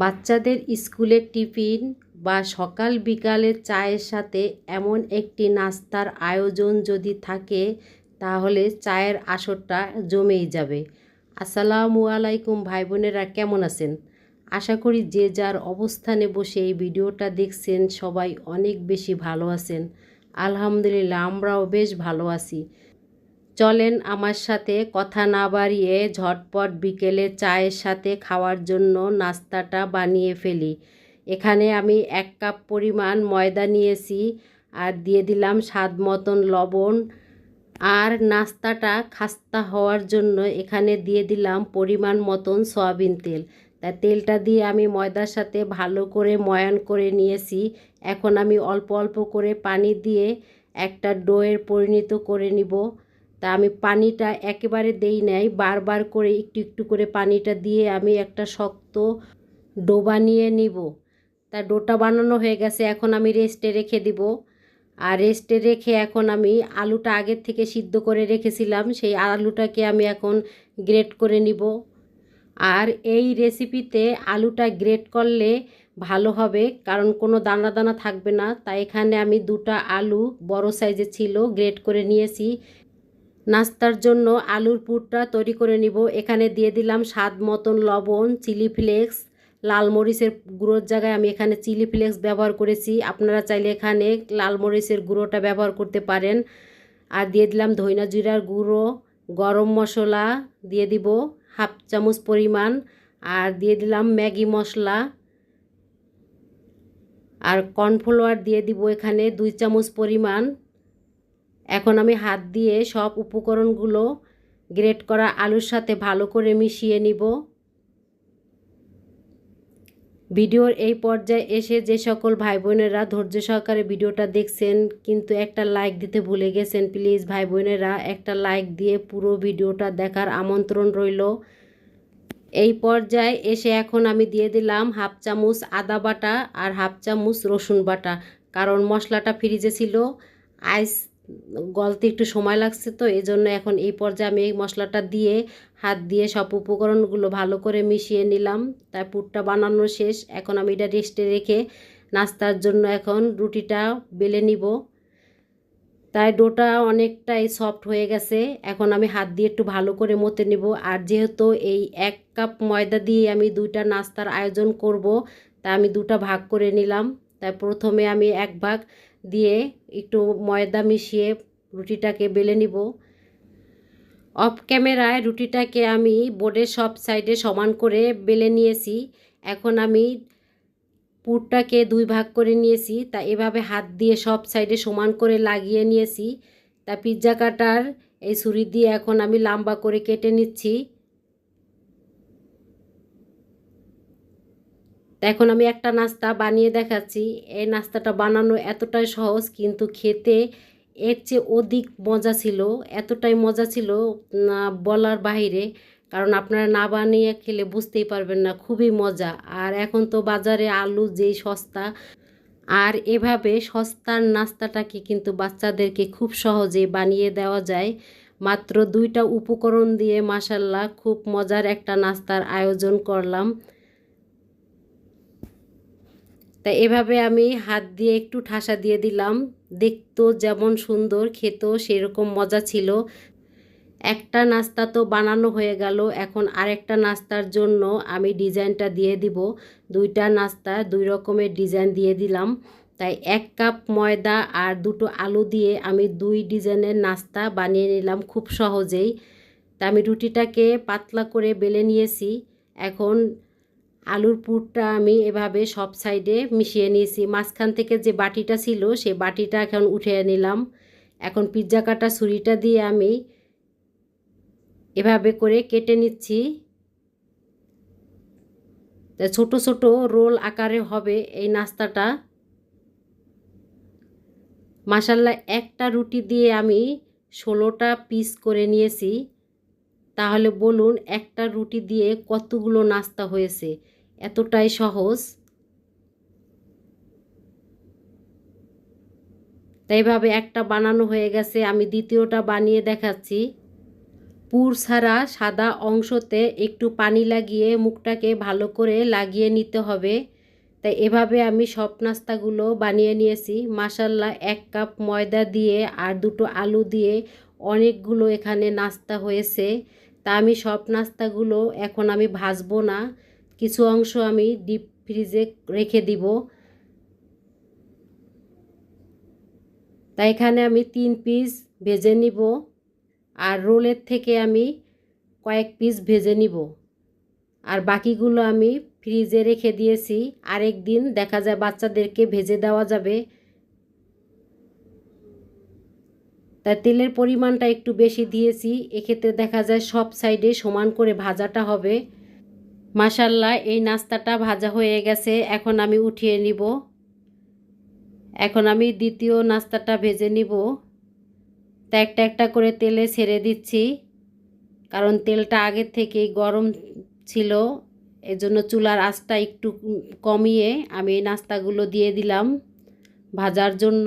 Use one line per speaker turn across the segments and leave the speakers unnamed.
বাচ্চাদের স্কুলের টিফিন বা সকাল বিকালের চায়ের সাথে এমন একটি নাস্তার আয়োজন যদি থাকে, তাহলে চায়ের আসরটা জমেই যাবে। আসসালামু আলাইকুম ভাই বোনেরা কেমন আছেন? আশা করি যে যার অবস্থানে বসে এই ভিডিওটা দেখছেন সবাই অনেক বেশি ভালো আছেন। আলহামদুলিল্লাহ, আমরাও বেশ ভালো আছি। চলেন আমার সাথে কথা না বাড়িয়ে ঝটপট বিকেলে চায়ের সাথে খাওয়ার জন্য নাস্তাটা বানিয়ে ফেলি। এখানে আমি এক কাপ পরিমাণ ময়দা নিয়েছি আর দিয়ে দিলাম স্বাদ মতন লবণ। আর নাস্তাটা খাস্তা হওয়ার জন্য এখানে দিয়ে দিলাম পরিমাণ মতন সয়াবিন তেল। তা তেলটা দিয়ে আমি ময়দার সাথে ভালো করে ময়ান করে নিয়েছি। এখন আমি অল্প অল্প করে পানি দিয়ে একটা ডোয়ের পরিণত করে নিব। তা আমি পানিটা একেবারে দেই নাই। বারবার করে একটু একটু করে পানিটা দিয়ে আমি একটা শক্ত ডো বানিয়ে নিব। তা ডোটা বানানো হয়ে গেছে, এখন আমি রেস্টে রেখে দিব। আর রেস্টে রেখে এখন আমি আলুটা আগের থেকে সিদ্ধ করে রেখেছিলাম, সেই আলুটাকে আমি এখন গ্রেট করে নিব। আর এই রেসিপিতে আলুটা গ্রেট করলে ভালো হবে, কারণ কোনো দানা দানা থাকবে না। তাই এখানে আমি দুটা আলু বড় সাইজে ছিল গ্রেট করে নিয়েছি। নাস্তার জন্য আলুর পুরটা তৈরি করে নিব। এখানে দিয়ে দিলাম স্বাদ মতন লবণ, চিলি ফ্লেক্স, লাল মরিচের গুঁড়োর জায়গায় আমি এখানে চিলি ফ্লেক্স ব্যবহার করেছি। আপনারা চাইলে এখানে লাল মরিচের গুঁড়োটা ব্যবহার করতে পারেন। আর দিয়ে দিলাম ধইনা জিরার গুঁড়ো, গরম মশলা দিয়ে দিব হাফ চামচ পরিমাণ। আর দিয়ে দিলাম ম্যাগি মশলা। আর কর্নফ্লাওয়ার দিয়ে দিব এখানে দুই চামচ পরিমাণ। এখন আমি হাত দিয়ে সব উপকরণগুলো গ্রেট করা আলুর সাথে ভালো করে মিশিয়ে নিব। ভিডিওর এই পর্যায়ে এসে যে সকল ভাই বোনেরা ধৈর্য সহকারে ভিডিওটা দেখছেন, কিন্তু একটা লাইক দিতে ভুলে গেছেন, প্লিজ ভাই বোনেরা একটা লাইক দিয়ে পুরো ভিডিওটা দেখার আমন্ত্রণ রইল। এই পর্যায়ে এসে এখন আমি দিয়ে দিলাম হাফ চামচ আদা বাটা আর হাফ চামচ রসুন বাটা, কারণ মশলাটা ফ্রিজে ছিল। আইস গলতে একটু সময় লাগছে তো এই জন্য এখন এই পর্যায়ে আমি এই মশলাটা দিয়ে, হাত দিয়ে সব উপকরণগুলো ভালো করে মিশিয়ে নিলাম। তাই পুরটা বানানো শেষ। এখন আমি এটা রেস্টে রেখে নাস্তার জন্য এখন রুটিটা বেলে নিব। তাই ডোটা অনেকটাই সফট হয়ে গেছে। এখন আমি হাত দিয়ে একটু ভালো করে মতে নিব। আর যেহেতু এই এক কাপ ময়দা দিয়ে আমি দুইটা নাস্তার আয়োজন করব, তা আমি দুটা ভাগ করে নিলাম। তাই প্রথমে আমি এক ভাগ দিয়ে একটু ময়দা মিশিয়ে রুটিটাকে বেলে নিব। অফ ক্যামেরায় রুটিটাকে আমি বোর্ডের সব সাইডে সমান করে বেলে নিয়েছি। এখন আমি পুরটাকে দুই ভাগ করে নিয়েছি। তা এভাবে হাত দিয়ে সব সাইডে সমান করে লাগিয়ে নিয়েছি। তা পিৎজা কাটার এই ছুরি দিয়ে এখন আমি লম্বা করে কেটে নিচ্ছি। এখন আমি একটা নাস্তা বানিয়ে দেখাচ্ছি। এই নাস্তাটা বানানো এতটাই সহজ, কিন্তু খেতে এর চেয়ে অধিক মজা ছিল, এতটাই মজা ছিল বলার বাহিরে। কারণ আপনারা না বানিয়ে খেলে বুঝতেই পারবেন না, খুবই মজা। আর এখন তো বাজারে আলু, যেই সস্তা, আর এভাবে সস্তার নাস্তাটাকে কিন্তু বাচ্চাদেরকে খুব সহজে বানিয়ে দেওয়া যায়। মাত্র দুইটা উপকরণ দিয়ে মাসাল্লাহ খুব মজার একটা নাস্তার আয়োজন করলাম। তা এভাবে আমি হাত দিয়ে একটু ঠাসা দিয়ে দিলাম। দেখতো যেমন সুন্দর, খেতেও সেরকম মজা ছিল। একটা নাস্তা তো বানানো হয়ে গেল। এখন আরেকটা নাস্তার জন্য আমি ডিজাইনটা দিয়ে দিব। দুইটা নাস্তা, দুই রকমের ডিজাইন দিয়ে দিলাম। তাই এক কাপ ময়দা আর দুটো আলু দিয়ে আমি দুই ডিজাইনের নাস্তা বানিয়ে নিলাম খুব সহজেই। তা আমি রুটিটাকে পাতলা করে বেলে নিয়েছি। এখন আলুর পুরটা আমি এভাবে সব সাইডে মিশিয়ে নিয়েছি। মাঝখান থেকে যে বাটিটা ছিল সেই বাটিটা এখন উঠে নিলাম। এখন পিৎজা কাটা ছুরিটা দিয়ে আমি এভাবে করে কেটে নিচ্ছি। ছোট ছোট রোল আকারে হবে এই নাস্তাটা। মাসাল্লা একটা রুটি দিয়ে আমি ষোলোটা পিস করে নিয়েছি। তাহলে বলুন একটা রুটি দিয়ে কতগুলো নাস্তা হয়েছে? এতটাই সহজ। তাই ভাবে একটা বানানো হয়ে গেছে, আমি দ্বিতীয়টা বানিয়ে দেখাচ্ছি। পুর ছাড়া সাদা অংশতে একটু পানি লাগিয়ে মুখটাকে ভালো করে লাগিয়ে নিতে হবে। তাই এভাবে আমি সব নাস্তাগুলো বানিয়ে নিয়েছি। মাসাল্লাহ এক কাপ ময়দা দিয়ে আর দুটো আলু দিয়ে অনেকগুলো এখানে নাস্তা হয়েছে। তা আমি সব নাস্তাগুলো এখন আমি ভাজবো না। কিছু অংশ আমি ডিপ ফ্রিজে রেখে দিব। তাই এখানে আমি তিন পিস ভেজে নিব আর রোলের থেকে আমি কয়েক পিস ভেজে নিব। আর বাকিগুলো আমি ফ্রিজে রেখে দিয়েছি। আরেক দিন দেখা যায় বাচ্চাদেরকে ভেজে দেওয়া যাবে। তাই তেলের পরিমাণটা একটু বেশি দিয়েছি। এক্ষেত্রে দেখা যায় সব সাইডে সমান করে ভাজাটা হবে। মাসাল্লাহ এই নাস্তাটা ভাজা হয়ে গেছে, এখন আমি উঠিয়ে নিব। এখন আমি দ্বিতীয় নাস্তাটা ভেজে নিব। তা একটা একটা করে তেলে ছেড়ে দিচ্ছি, কারণ তেলটা আগের থেকেই গরম ছিল, এজন্য চুলার আঁচটা একটু কমিয়ে আমি এই নাস্তাগুলো দিয়ে দিলাম ভাজার জন্য।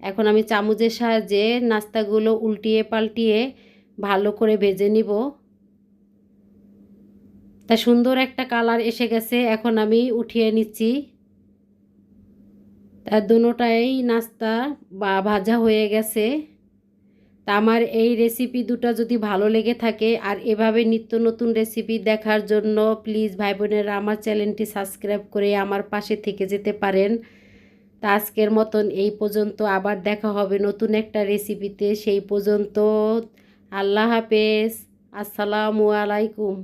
এখন আমি চামচের সাহায্যে নাস্তাগুলো উল্টিয়ে পাল্টিয়ে ভালো করে ভেজে নিব। তা সুন্দর একটা কালার এসে গেছে, এখন আমি উঠিয়ে নিচ্ছি। তা দুটাই নাস্তা বা ভাজা হয়ে গেছে। তা আমার এই রেসিপি দুটো যদি ভালো লেগে থাকে আর এভাবে নিত্য নতুন রেসিপি দেখার জন্য প্লিজ ভাই বোনেরা আমার চ্যানেলটি সাবস্ক্রাইব করে আমার পাশে থেকে যেতে পারেন। তা আজকের মতন এই পর্যন্ত, আবার দেখা হবে নতুন একটা রেসিপিতে সেই পর্যন্ত আল্লাহ হাফেজ। আসসালামু আলাইকুম।